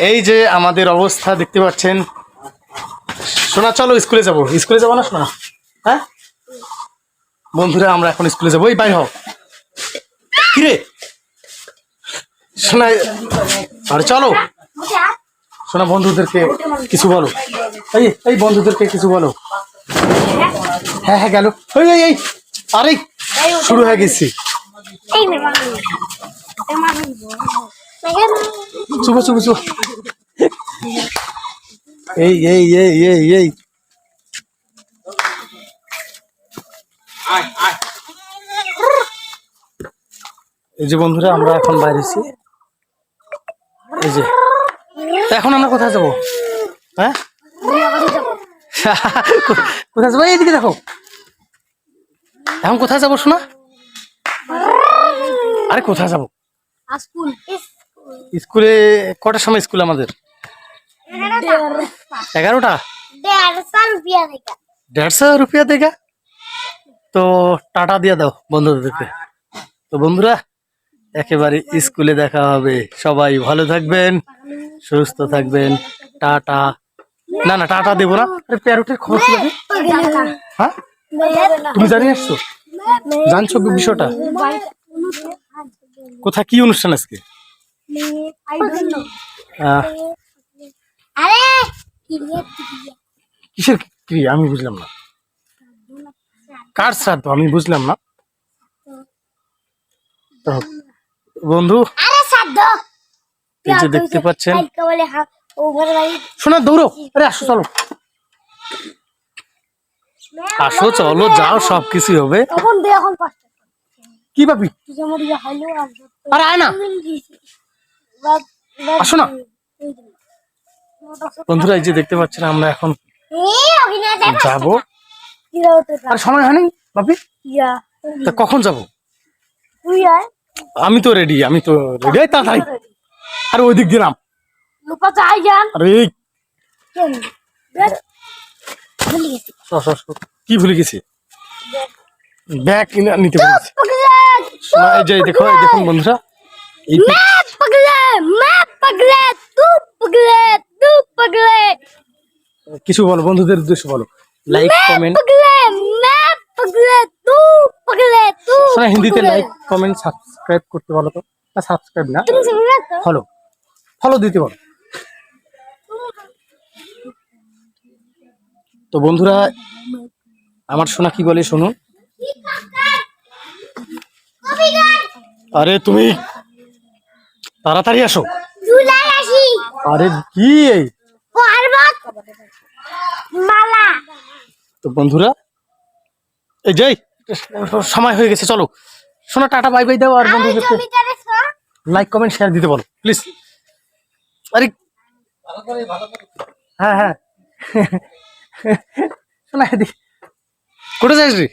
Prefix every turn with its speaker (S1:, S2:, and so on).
S1: এই যে আমাদের অবস্থা দেখতে পাচ্ছেন শোনা চলো স্কুলে যাব স্কুলে যাব না শোনা হ্যাঁ বন্ধুরা আমরা এখন স্কুলে যাব এই বাইর হও কিরে শোনা আরে চলো শোনা বন্ধুদেরকে কিছু বলো এই এই বন্ধুদেরকে কিছু বলো হ্যাঁ হ্যাঁ গেল ওই এই এই আরে শুরু হয়ে গেছি চুপো চুপো চুপো এই এই এই এই এই। এই যে বন্ধুরা আমরা এখন বাইরেছি। এই যে। এখন আমরা কোথায় যাব? হ্যাঁ? কোথায় যাব? এইদিকে দেখো। এখন কোথায় যাব শোনা? আরে কোথায় যাব?
S2: স্কুলে
S1: কটার সময় স্কুল আমাদের? এগারোটা।
S2: দেড়শো রুপিয়া
S1: দেখা তো টাটা দিয়ে দাও বন্ধুদেরকে। তো বন্ধুরা একেবারে স্কুলে দেখা হবে। সবাই ভালো থাকবেন সুস্থ থাকবেন। টাটা। না না টাটা দেবো না। প্যারোটের খবর কি হ্যাঁ? তুমি জানি আসছো? জানছো বিষয়টা? কোথায় কি অনুষ্ঠান আজকে?
S2: আরে
S1: কিসের ক্রিয়া? আমি বুঝলাম না। কার শ্রাদ্ধ? আমি বুঝলাম না। বন্ধু এই যে দেখতে পাচ্ছেন। শোনা দৌড়ো। আরে আসো চলো। আসো চলো যাও সব কিছু হবে। কি ভাবি?
S2: আরে
S1: আয় না। আসো না। বন্ধুরা এই যে দেখতে পাচ্ছেন আমরা এখন যাব। আর সময় হয়নি বাপি? তা কখন যাব? আমি তো রেডি আমি তো রেডি তাড়াতাড়ি। আর ওই দিক দিলাম কি ভুলে গেছি? ব্যাগ দেখো দেখুন বন্ধুরা। কিছু বলো বন্ধুদের উদ্দেশ্য বলো। লাইক কমেন্ট না হিন্দিতে লাইক কমেন্ট সাবস্ক্রাইব করতে বলো তো। সাবস্ক্রাইব না। ফলো ফলো দিতে বলো। তো বন্ধুরা আমার শোনা কি বলে শোনো? আরে তুমি তাড়াতাড়ি আসো। আরে কি এই?
S2: পর্বত মালা।
S1: তো বন্ধুরা এই যাই সময় হয়ে গেছে চলো। শোনা টাটা বাই বাই দাও আর বন্ধুদেরকে লাইক কমেন্ট শেয়ার দিতে বলো প্লিজ আরে হ্যাঁ হ্যাঁ। শোনা দি কোথায় যাস রে?